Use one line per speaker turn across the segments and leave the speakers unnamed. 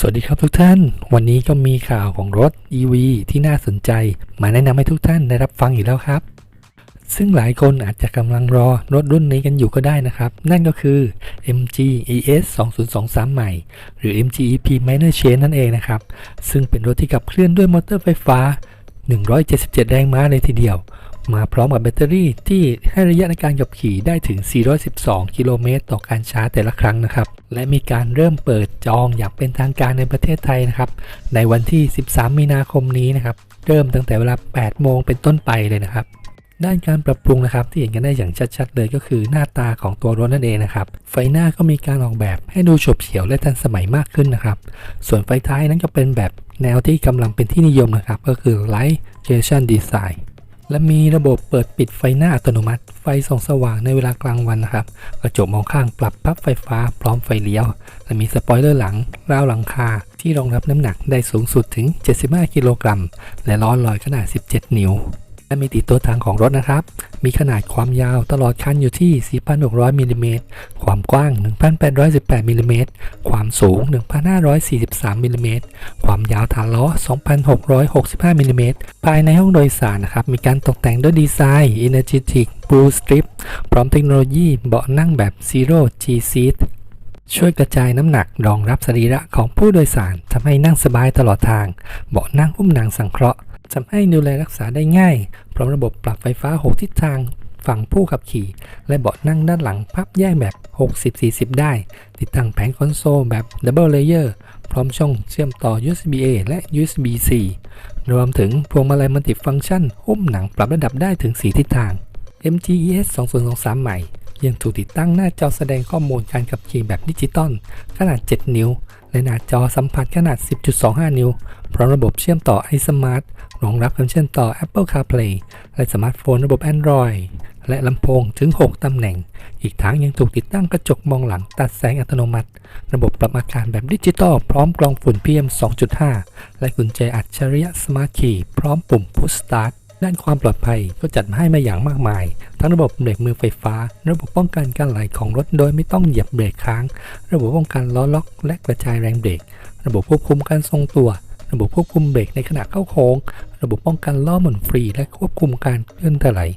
สวัสดีครับทุกท่าน วันนี้ก็มีข่าวของรถ EV ที่น่าสนใจ มาแนะนำให้ทุกท่านได้รับฟังอีกแล้วครับ ซึ่งหลายคนอาจจะกำลังรอรถรุ่นนี้กันอยู่ก็ได้นะครับ นั่นก็คือ MG ES 2023 ใหม่ หรือ MG EP Minor Change นั่นเองนะครับ ซึ่งเป็นรถที่ขับเคลื่อนด้วยมอเตอร์ไฟฟ้า 177 แรงม้าเลยทีเดียว มาพร้อมกับแบตเตอรี่ที่ให้ระยะในการขับขี่ได้ถึง 412 กิโลเมตรต่อการชาร์จแต่ละครั้งนะครับ และมีการเริ่มเปิดจองอย่างเป็นทางการในประเทศไทยนะครับ ในวันที่ 13 มีนาคมนี้นะครับ เริ่มตั้งแต่เวลา 8 โมงเป็นต้นไปเลยนะครับ ด้านการปรับปรุงนะครับที่เห็นกันได้อย่างชัดๆ เลยก็คือหน้าตาของตัวรถนั่นเองนะครับ ไฟหน้าก็มีการออกแบบให้ดูฉบเฉี่ยวและทันสมัยมากขึ้นนะครับ ส่วนไฟท้ายนั้นก็เป็นแบบแนวที่กำลังเป็นที่นิยมนะครับ ก็คือ Light Generation Design และมีระบบเปิดปิดไฟหน้าอัตโนมัติ ไฟส่องสว่างในเวลากลางวันนะครับ กระจกมองข้างปรับพับไฟฟ้าพร้อมไฟเลี้ยว และมีสปอยเลอร์หลัง ราวหลังคา ที่รองรับน้ำหนักได้สูงสุดถึง 75 กิโลกรัม และล้อลอยขนาด 17 นิ้ว และมีติดตัวทางของรถนะครับ มีขนาดความยาวตลอดคันอยู่ที่ 4,600มิลลิเมตร ความกว้าง 1,818มิลลิเมตร ความสูง 1,543มิลลิเมตร ความยาวฐานล้อ 2,665มิลลิเมตร ภายในห้องโดยสารนะครับ มีการตกแต่งด้วยดีไซน์ Energetic Blue Strip พร้อมเทคโนโลยีเบาะนั่งแบบ Zero G Seat ช่วยกระจายน้ำหนักรองรับสรีระของผู้โดยสารทำให้นั่งสบายตลอดทาง เบาะนั่งหุ้มหนังสังเคราะห์ ทำให้ดูแลรักษาได้ง่าย พร้อมระบบปรับไฟฟ้า 6 ทิศทางฝั่งผู้ขับขี่ และเบาะนั่งด้านหลังพับแยกแบบ 60-40 ได้ ติดตั้งแผงคอนโซลแบบ Double Layer พร้อมช่องเชื่อมต่อ USB-A และ USB-C รวมถึงพวงมาลัยมัลติฟังก์ชันหุ้มหนังปรับระดับได้ถึง 4 ทิศทาง MGES 2023 ใหม่ ยังถูกติดตั้งหน้าจอแสดงข้อมูลการขับขี่แบบดิจิตอลขนาด 7 นิ้ว และหน้าจอสัมผัสขนาด 10.25 นิ้ว พร้อมระบบเชื่อมต่อ iSmart รองรับการเชื่อมต่อ Apple CarPlay และสมาร์ทโฟนระบบ Android และลำโพงถึง 6 ตำแหน่ง อีกทั้งยังถูกติดตั้งกระจกมองหลังตัดแสงอัตโนมัติ ระบบปรับอากาศแบบดิจิตอลพร้อมกรองฝุ่น PM 2.5 และกุญแจอัจฉริยะ Smart Key พร้อมปุ่ม Push Start ด้านความปลอดภัยก็จัดมาให้มาอย่างมากมาย ทั้งระบบเบรกมือไฟฟ้า ระบบป้องกันการไหลของรถโดยไม่ต้องเหยียบเบรกค้าง ระบบป้องกันล้อล็อก และกระจายแรงเบรก ระบบควบคุมการทรงตัว ระบบควบคุมเบรกในขณะเข้าโค้ง ระบบป้องกันล้อหมุนฟรี และควบคุมการเคลื่อนถลาย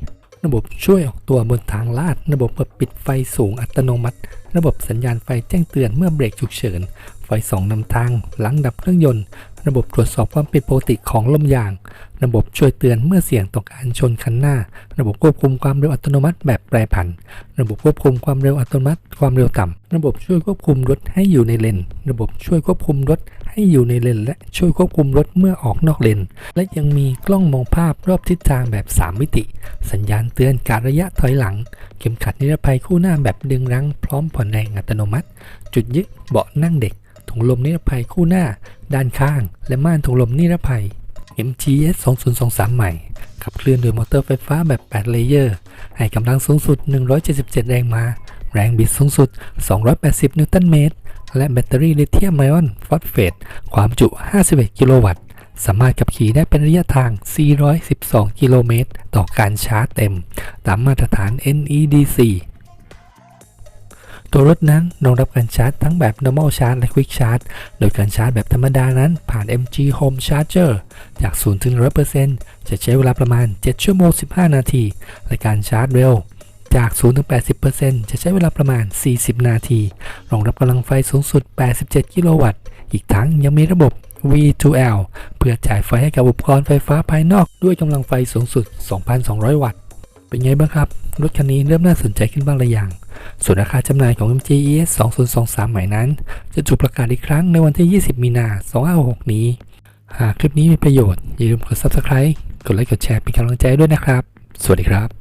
ระบบช่วยออกตัวบนทางลาด ระบบเปิดปิดไฟสูงอัตโนมัติ ระบบสัญญาณไฟแจ้งเตือนเมื่อเบรกฉุกเฉิน ไฟส่องนำทาง หลังดับเครื่องยนต์ ระบบตรวจสอบความผิดปกติของลมยาง ระบบช่วยเตือนเมื่อเสี่ยงต่อการชนคันหน้า ระบบควบคุมความเร็วอัตโนมัติแบบแปรผัน ระบบควบคุมความเร็วอัตโนมัติ ความเร็วต่ำ ระบบช่วยควบคุมรถให้อยู่ในเลน ระบบช่วยควบคุมรถให้อยู่ในเลน และช่วยควบคุมรถเมื่อออกนอกเลน และยังมีกล้องมองภาพรอบทิศทางแบบ 3 มิติ สัญญาณเตือนการระยะถอยหลัง เข็มขัดนิรภัยคู่หน้าแบบดึงรั้งพร้อมผ่อนแรงอัตโนมัติ จุดยึดเบาะนั่งเด็ก ถุงลมนิรภัยคู่หน้า ด้านข้าง และม่านถุงลมนิรภัย MGS 2023 ใหม่ ขับเคลื่อนโดยมอเตอร์ไฟฟ้าแบบ 8 เลเยอร์ ให้กำลังสูงสุด 177 แรงม้า แรงบิดสูงสุด 280 นิวตันเมตร และแบตเตอรี่ลิเธียมไอออนฟอสเฟต ความจุ 51 กิโลวัตต์ สามารถขับขี่ได้เป็นระยะทาง 412 กิโลเมตร ต่อการชาร์จเต็ม ตามมาตรฐาน NEDC ตัวรถนั้นรองรับการชาร์จทั้งแบบ normal charge และ quick charge โดยการชาร์จแบบธรรมดานั้นผ่าน MG Home Charger จาก 0 ถึง 100%จะใช้เวลาประมาณ 7 ชั่วโมง 15 นาที และการชาร์จเร็วจาก 0 ถึง 80%จะใช้เวลาประมาณ 40 นาที รองรับกำลังไฟสูงสุด 87 กิโลวัตต์ อีกทั้งยังมีระบบ V2L เพื่อจ่ายไฟให้กับอุปกรณ์ไฟฟ้าภายนอกด้วยกำลังไฟสูงสุด 2,200 วัตต์ เป็นไงบ้างครับ รถคันนี้เริ่มน่าสนใจขึ้นบ้างหรือยัง ส่วนราคาจำหน่ายของ MG ES 2023 ใหม่นั้น จะถูกประกาศอีกครั้งในวันที่ 20 มีนา 2566 นี้ หากคลิปนี้มีประโยชน์ อย่าลืมกด Subscribe กดไลค์กดแชร์เป็นกำลังใจด้วยนะครับ สวัสดีครับ